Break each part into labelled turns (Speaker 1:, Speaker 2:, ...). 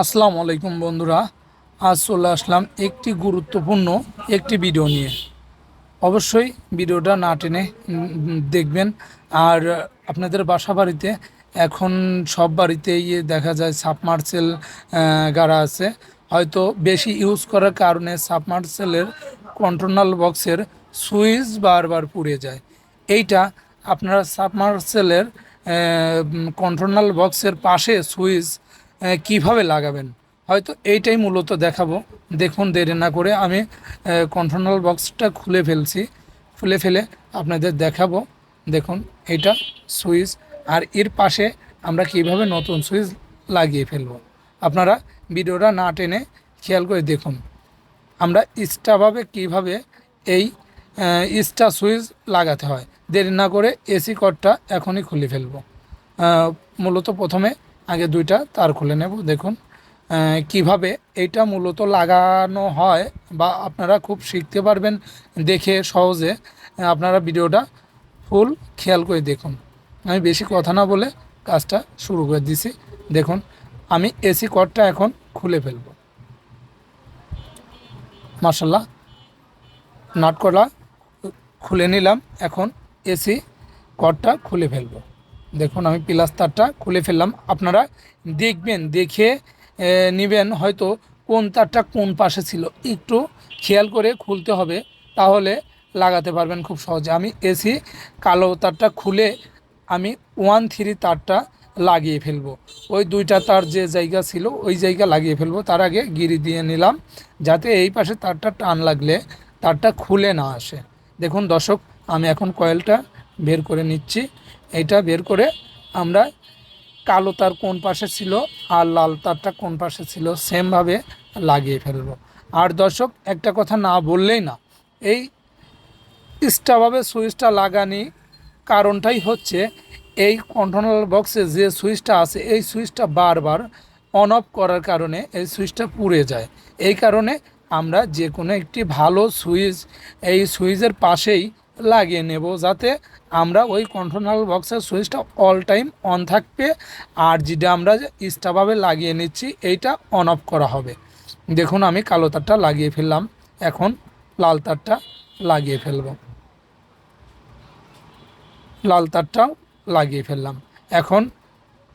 Speaker 1: আসসালামু আলাইকুম বন্ধুরা, আজ চলে আসলাম একটি গুরুত্বপূর্ণ একটি ভিডিও নিয়ে। অবশ্যই ভিডিওটা না টেনে দেখবেন। আর আপনাদের বাসা বাড়িতে এখন সব বাড়িতেই দেখা যায় সাবমার্সেল গাড়া আছে। হয়তো বেশি ইউজ করার কারণে সাবমার্সেলের কন্ট্রোনাল বক্সের সুইচ বারবার পুড়ে যায়। এইটা আপনারা সাবমার্সেলের কন্ট্রোনাল বক্সের পাশে সুইচ কীভাবে লাগাবেন? হয়তো এইটাই মূলত দেখাবো। দেখুন, দেরি না করে আমি কন্ট্রোনাল বক্সটা খুলে ফেলছি। খুলে ফেলে আপনাদের দেখাবো। দেখুন, এটা সুইচ, আর এর পাশে আমরা কীভাবে নতুন সুইচ লাগিয়ে ফেলব। আপনারা ভিডিওটা না টেনে খেয়াল করে দেখুন। আমরা ইস্টাভাবে কীভাবে এই ইস্টা সুইচ লাগাতে হয়? দেরি না করে এসি কডটা এখনই খুলে ফেলব। মূলত প্রথমে আগে দুইটা, তার খুলে নেব, দেখুন কীভাবে এইটা মূলত লাগানো হয় বা আপনারা খুব শিখতে পারবেন দেখে সহজে আপনারা ভিডিওটা ফুল খেয়াল করে দেখুন। আমি বেশি কথা না বলে কাজটা শুরু করে দিছি। দেখুন, আমি এসি কডটা এখন খুলে ফেলব। মার্শাল্লাহ নাটকলা খুলে নিলাম, এখন এসি কডটা খুলে ফেলব। দেখুন, আমি প্লাস্টারটা খুলে ফেললাম। আপনারা দেখবেন, দেখে নেবেন হয়তো কোন তারটা কোন পাশে ছিল। একটু খেয়াল করে খুলতে হবে, তাহলে লাগাতে পারবেন খুব সহজে। আমি এসি কালো তারটা খুলে আমি ওয়ান থ্রি তারটা লাগিয়ে ফেলব। ওই দুইটা তার যে জায়গা ছিল, ওই জায়গা লাগিয়ে ফেলব। তার আগে গিরি দিয়ে নিলাম, যাতে এই পাশে তারটা টান লাগলে তারটা খুলে না আসে। দেখুন দর্শক, আমি এখন কয়েলটা বের করে নিচ্ছি। এইটা বের করে আমরা কালো তার কোন পাশে ছিল আর লাল তারটা কোন পাশে ছিল সেমভাবে লাগিয়ে ফেলব। আর দর্শক, একটা কথা না বললেই না, এই এক্সট্রাভাবে সুইচটা লাগানি কারণটাই হচ্ছে এই কন্ট্রোলার বক্সে যে সুইচটা আছে, এই সুইচটা বারবার অন অফ করার কারণে এই সুইচটা পুড়ে যায়। এই কারণে আমরা যে কোনো একটি ভালো সুইচ, এই সুইচের পাশেই লাগিয়ে নেব যাতে আমরা ওই কন্ট্রোলার বক্সের সুইচটা অল টাইম অন থাকবে। আর যেটা আমরা এক্সট্রাভাবে লাগিয়ে নিচ্ছি, এইটা অন অফ করা হবে। দেখুন, আমি কালো তারটা লাগিয়ে ফেললাম। এখন লাল তারটা লাগিয়ে ফেলব। লাল তারটাও লাগিয়ে ফেললাম। এখন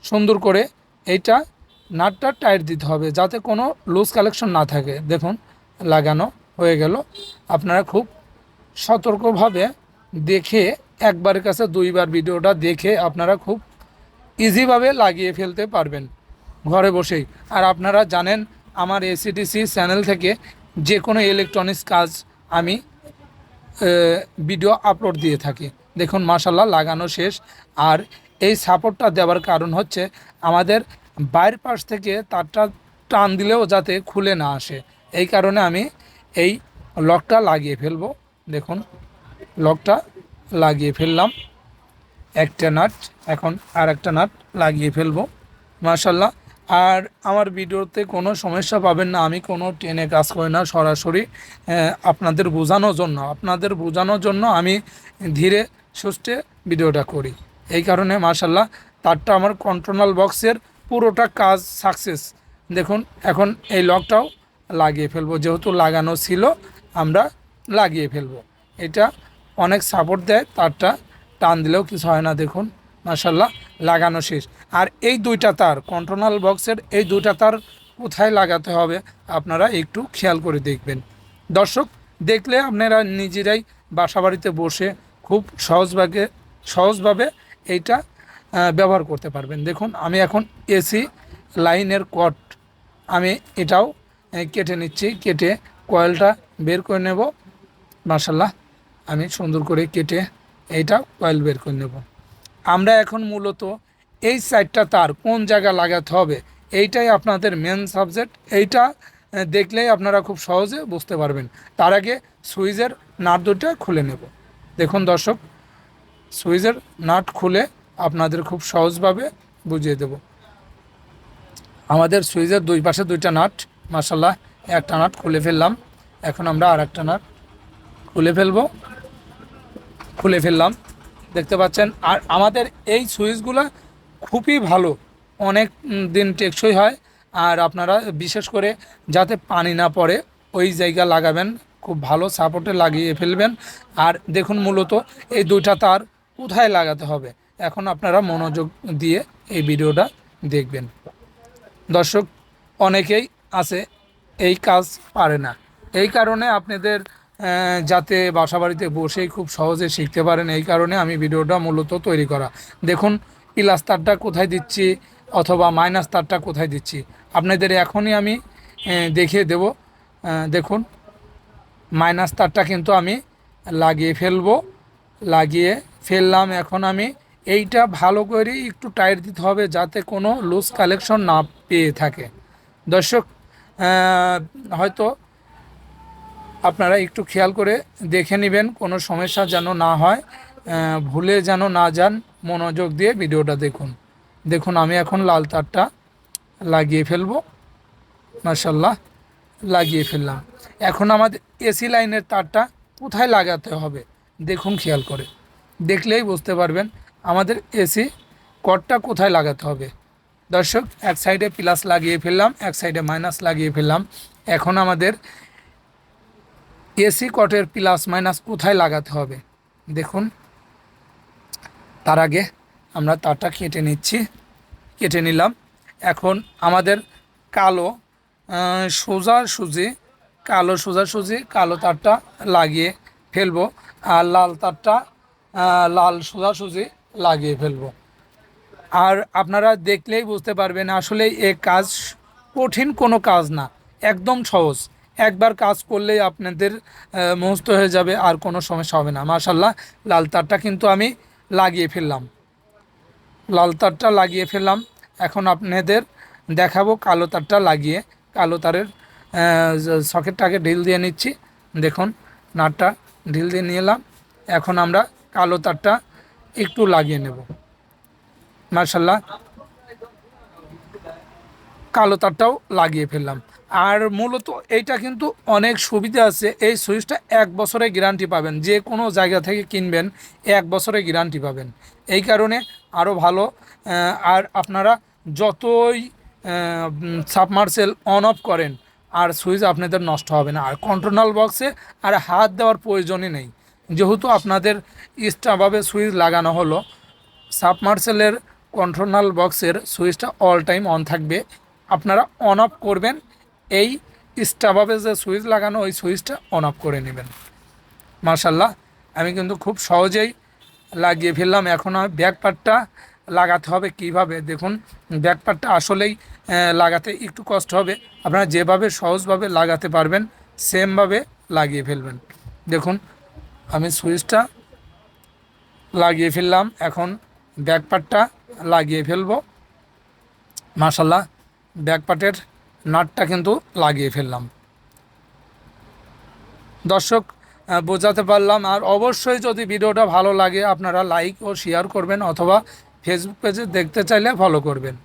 Speaker 1: সুন্দর করে এইটা নাটটা টাইট দিতে হবে যাতে কোনো লুজ কালেকশন না থাকে। দেখুন, লাগানো হয়ে গেল। আপনারা খুব সতর্কভাবে দেখে একবারের কাছে দুইবার ভিডিওটা দেখে আপনারা খুব ইজিভাবে লাগিয়ে ফেলতে পারবেন ঘরে বসেই। আর আপনারা জানেন, আমার এসিডিসি চ্যানেল থেকে যে কোনো ইলেকট্রনিক্স কাজ আমি ভিডিও আপলোড দিয়ে থাকি। দেখুন মাসাল্লাহ লাগানো শেষ। আর এই সাপোর্টটা দেওয়ার কারণ হচ্ছে, আমাদের বাইরের পাশ থেকে তারটা টান দিলেও যাতে খুলে না আসে। এই কারণে আমি এই লকটা লাগিয়ে ফেলব। দেখুন লকটা লাগিয়ে ফেললাম। একটা নাট এখন আর একটা নাট লাগিয়ে ফেলব। মাশাল্লাহ আর আমার ভিডিওতে কোনো সমস্যা পাবেন না, আমি কোনো টেনে কাজ করি না সরাসরি। আপনাদের বোঝানোর জন্য, আপনাদের বোঝানোর জন্য আমি ধীরে সুস্থে ভিডিওটা করি। এই কারণে মার্শাল্লাহ তারটা আমার কন্ট্রোনাল বক্সের পুরোটা কাজ সাকসেস দেখুন, এখন এই লকটাও লাগিয়ে ফেলব, যেহেতু লাগানো ছিল, আমরা লাগিয়ে ফেলব। এটা অনেক সাপোর্ট দেয়, তারটা টান দিলেও কিছু হয় না, দেখুন। মাসাল্লাহ লাগানো শেষ। আর এই দুইটা তার কন্ট্রোনাল বক্সের এই দুইটা তার কোথায় লাগাতে হবে আপনারা একটু খেয়াল করে দেখবেন। দর্শক, দেখলে আপনারা নিজেরাই বাসাবাড়িতে বসে খুব সহজভাবে সহজভাবে এইটা ব্যবহার করতে পারবেন। দেখুন, আমি এখন এসি লাইনের কট, আমি এটাও কেটে নিচ্ছি। কেটে কয়েলটা বের করে নেব। মাসাল্লাহ আমি সুন্দর করে কেটে এইটা কয়েল বের করে নেব। আমরা এখন মূলত এই সাইডটা তার কোন জায়গা লাগাতে হবে, এইটাই আপনাদের মেন সাবজেক্ট এইটা দেখলেই আপনারা খুব সহজে বুঝতে পারবেন। তার আগে সুইচের নাট দুটা খুলে নেব। দেখুন দর্শক সুইচের নাট খুলে আপনাদের খুব সহজভাবে বুঝিয়ে দেব। আমাদের সুইচের দুই পাশে দুইটা নাট মাসাল্লাহ একটা নাট খুলে ফেললাম। এখন আমরা আর একটা নাট খুলে ফেলব। খুলে ফেললাম। দেখতে পাচ্ছেন, আর আমাদের এই সুইচগুলো খুবই ভালো। অনেক দিন টেকসই হয়, আর আপনারা বিশেষ করে যাতে পানি না পড়ে, ওই জায়গা লাগাবেন। খুব ভালো সাপোর্টে লাগিয়ে ফেলবেন। আর দেখুন, মূলত এই দুইটা তার কোথায় লাগাতে হবে। এখন আপনারা মনোযোগ দিয়ে এই ভিডিওটা দেখবেন। দর্শক, অনেকেই আছে, এই কাজ পারে না। এই কারণে আপনাদের যাতে বাসা বাড়িতে বসেই খুব সহজে শিখতে পারেন, এই কারণে আমি ভিডিওটা মূলত তৈরি করা। দেখুন প্লাস তারটা কোথায় দিচ্ছি অথবা মাইনাস তারটা কোথায় দিচ্ছি? আপনাদের এখনই আমি দেখিয়ে দেব। দেখুন, মাইনাস তারটা কিন্তু আমি লাগিয়ে ফেলব, লাগিয়ে ফেললাম। এখন আমি এইটা ভালো করে একটু টাইট দিতে হবে যাতে কোনো লুজ কালেকশন না পেয়ে থাকে। দর্শক হয়তো আপনারা একটু খেয়াল করে দেখে নেবেন, কোনো সমস্যা যেন না হয়। ভুলে যেন না যান, মনোযোগ দিয়ে ভিডিওটা দেখুন। দেখুন, আমি এখন লাল তারটা লাগিয়ে ফেলব। মার্শাল্লাহ লাগিয়ে ফেললাম। এখন আমাদের এসি লাইনের তারটা কোথায় লাগাতে হবে? দেখুন, খেয়াল করে। দেখলেই বুঝতে পারবেন আমাদের এসি কটটা কোথায় লাগাতে হবে। দর্শক, এক সাইডে প্লাস লাগিয়ে ফেললাম, এক সাইডে মাইনাস লাগিয়ে ফেললাম। এখন আমাদের এসি কটের প্লাস মাইনাস কোথায় লাগাতে হবে? দেখুন। তার আগে আমরা তারটা কেটে নিচ্ছি। কেটে নিলাম। এখন আমাদের কালো আহ, সোজাসুজি কালো সোজাসুজি কালো তারটা লাগিয়ে ফেলব আর লাল তারটা লাল সোজাসুজি লাগিয়ে ফেলব। আর আপনারা দেখলেই বুঝতে পারবেন আসলে এ কাজ কঠিন কোনো কাজ না একদম সহজ। একবার কাজ করলেই আপনাদের মুহস্ত হয়ে যাবে, আর কোনো সমস্যা হবে না। মাশাল্লাহ লাল তারটা কিন্তু আমি লাগিয়ে ফেললাম। লাল তারটা লাগিয়ে ফেললাম। এখন আপনাদের দেখাবো কালো তারটা লাগিয়ে। কালো তারের সকেটটাকে ঢিল দিয়ে নিচ্ছি। দেখুন, নাটটা ঢিল দিয়ে নিলাম। এখন আমরা কালো তারটা একটু লাগিয়ে নেব। মার্শাল্লাহ কালো তারটাও লাগিয়ে ফেললাম। আর মূলত এইটা কিন্তু অনেক সুবিধা আছে। এই সুইচটা এক বছরে গ্যারান্টি পাবেন। যে কোনো জায়গা থেকে কিনবেন, এক বছরের গ্যারান্টি পাবেন। এই কারণে আরও ভালো। আর আপনারা যতই সাবমার্সেল অন অফ করেন, আর সুইচ আপনাদের নষ্ট হবে না। আর কন্ট্রোনাল বক্সে আর হাত দেওয়ার প্রয়োজনই নেই। যেহেতু আপনাদের এক্সট্রাভাবে সুইচ লাগানো হলো, সাবমার্সেলের কন্ট্রোনাল বক্সের সুইচটা অল টাইম অন থাকবে। আপনারা অন অফ করবেন এই এক্সট্রাভাবে যে সুইচ লাগানো, ওই সুইচটা অন অফ করে নেবেন। মার্শাল্লাহ আমি কিন্তু খুব সহজেই লাগিয়ে ফেললাম। এখন ব্যাক পার্টটা লাগাতে হবে কীভাবে? দেখুন ব্যাক পার্টটা আসলেই লাগাতে একটু কষ্ট হবে। আপনারা যেভাবে সহজভাবে লাগাতে পারবেন সেমভাবে লাগিয়ে ফেলবেন। দেখুন, আমি সুইচটা লাগিয়ে ফেললাম। এখন ব্যাক পার্টটা লাগিয়ে ফেলব। মাশাল্লাহ ব্যাক পার্টের নাটটা কিন্তু লাগিয়ে ফেললাম। দর্শক বোঝাতে পারলাম আর অবশ্যই যদি ভিডিওটা ভালো লাগে, আপনারা লাইক ও শেয়ার করবেন অথবা ফেসবুক পেজে দেখতে চাইলে ফলো করবেন।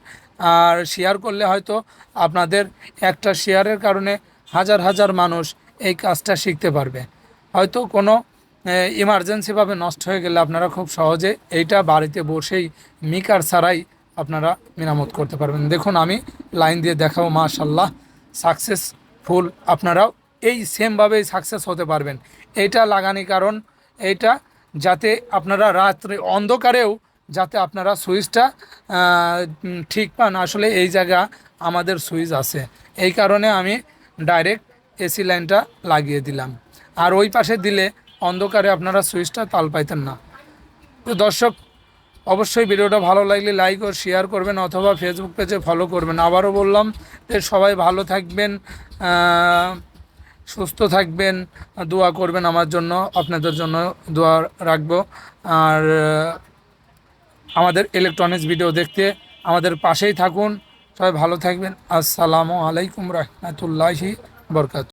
Speaker 1: আর শেয়ার করলে হয়তো আপনাদের একটা শেয়ারের কারণে হাজার হাজার মানুষ এই কাজটা শিখতে পারবে। হয়তো কোনো ইমার্জেন্সিভাবে নষ্ট হয়ে গেলে আপনারা খুব সহজে এইটা বাড়িতে বসেই মিকার ছাড়াই আপনারা মেরামত করতে পারবেন। দেখুন, আমি লাইন দিয়ে দেখাবো মাশাল্লাহ সাকসেসফুল আপনারাও এই সেমভাবেই সাকসেস হতে পারবেন। এইটা লাগানি কারণ এইটা যাতে আপনারা রাত্রে অন্ধকারেও যাতে আপনারা সুইচটা ঠিক পান। আসলে এই জায়গা আমাদের সুইচ আছে। এই কারণে আমি ডাইরেক্ট এসি লাইনটা লাগিয়ে দিলাম। আর ওই পাশে দিলে অন্ধকারে আপনারা সুইচটা তাল পাইতেন না। তো দর্শক অবশ্যই ভিডিওটা ভালো লাগলে লাইক ও শেয়ার করবেন অথবা ফেসবুক পেজে ফলো করবেন। আবারও বললাম যে সবাই ভালো থাকবেন সুস্থ থাকবেন, দোয়া করবেন আমার জন্য, আপনাদের জন্য দোয়া রাখব। আর আমাদের ইলেকট্রনিক্স ভিডিও দেখতে আমাদের পাশেই থাকুন। সবাই ভালো থাকবেন। আসসালামু আলাইকুম রহমতুল্লাহি বরকাত।